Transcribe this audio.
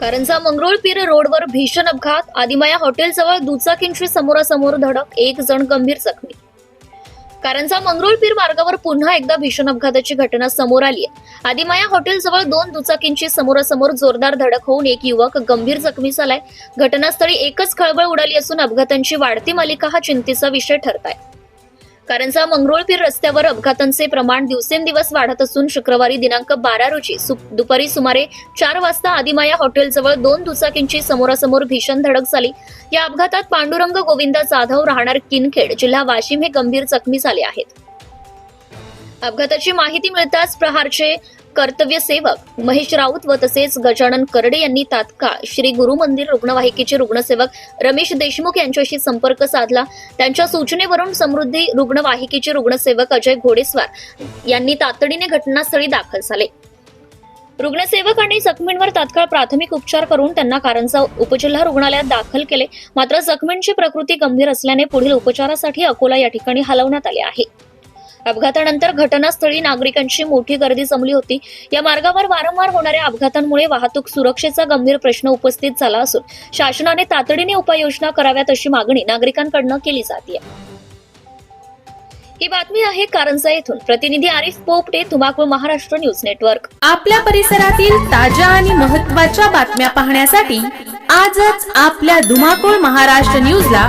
कारंजा मंगरुळपीर रोडवर भीषण अपघात. आदिमाया हॉटेलजवळ दुचाकींशी समोरासमोर धडक एक जण गंभीर जखमी. कारंजा मंगरुळपीर मार्गावर पुन्हा एकदा भीषण अपघाताची घटना समोर आली आहे. आदिमाया हॉटेलजवळ दोन दुचाकींची समोरासमोर जोरदार धडक होऊन एक युवक गंभीर जखमी झालाय. घटनास्थळी एकच खळबळ उडाली असून अपघातांची वाढती मालिका हा चिंतेचा विषय ठरत आहे कारंजा मंगरुळपीर रस्त्यावर अपघातांचे प्रमाण दिवसेंदिवस वाढत असून शुक्रवारी दिनांक बारा रोजी सु- दुपारी सुमारे चार वाजता आदिमाया हॉटेलजवळ दोन दुचाकींची समोरासमोर भीषण धडक झाली. या अपघातात पांडुरंग गोविंद जाधव राहणार किनखेड जिल्हा वाशिम हे गंभीर जखमी झाले आहेत. अपघाताची माहिती मिळताच प्रहारचे कर्तव्य सेवक महेश राऊत व तसेच गजानन करडे यांनी तात्काळ श्री गुरु मंदिर रुग्णवाहिकेचे रुग्णसेवक रमेश देशमुख यांच्याशी संपर्क साधला. त्यांच्या सूचनेवरून समृद्धी रुग्णवाहिकेचे रुग्णसेवक अजय घोडेस्वार यांनी तातडीने घटनास्थळी दाखल झाले. रुग्णसेवक आणि जखमींवर तात्काळ प्राथमिक उपचार करून त्यांना कारंजा उपजिल्हा रुग्णालयात दाखल केले. मात्र जखमींची प्रकृती गंभीर असल्याने पुढील उपचारासाठी अकोला या ठिकाणी हलवण्यात आले आहे. अपघातानंतर घटनास्थळी नागरिकांची मोठी गर्दी जमली होती. या मार्गावर वारंवार होणाऱ्या अपघातांमुळे वाहतूक सुरक्षेचा गंभीर प्रश्न उपस्थित झाला असून शासनाने तातडीने उपाययोजना कराव्यात अशी मागणी नागरिकांकडनं केली जाते ही बातमी आहे कारंजा येथून. प्रतिनिधी आरिफ पोपटे तुमाकूळ महाराष्ट्र न्यूज नेटवर्क. आपल्या परिसरातील ताज्या आणि महत्त्वाच्या बातम्या पाहण्यासाठी आजच आपल्या धुमाकूळ महाराष्ट्र न्यूजला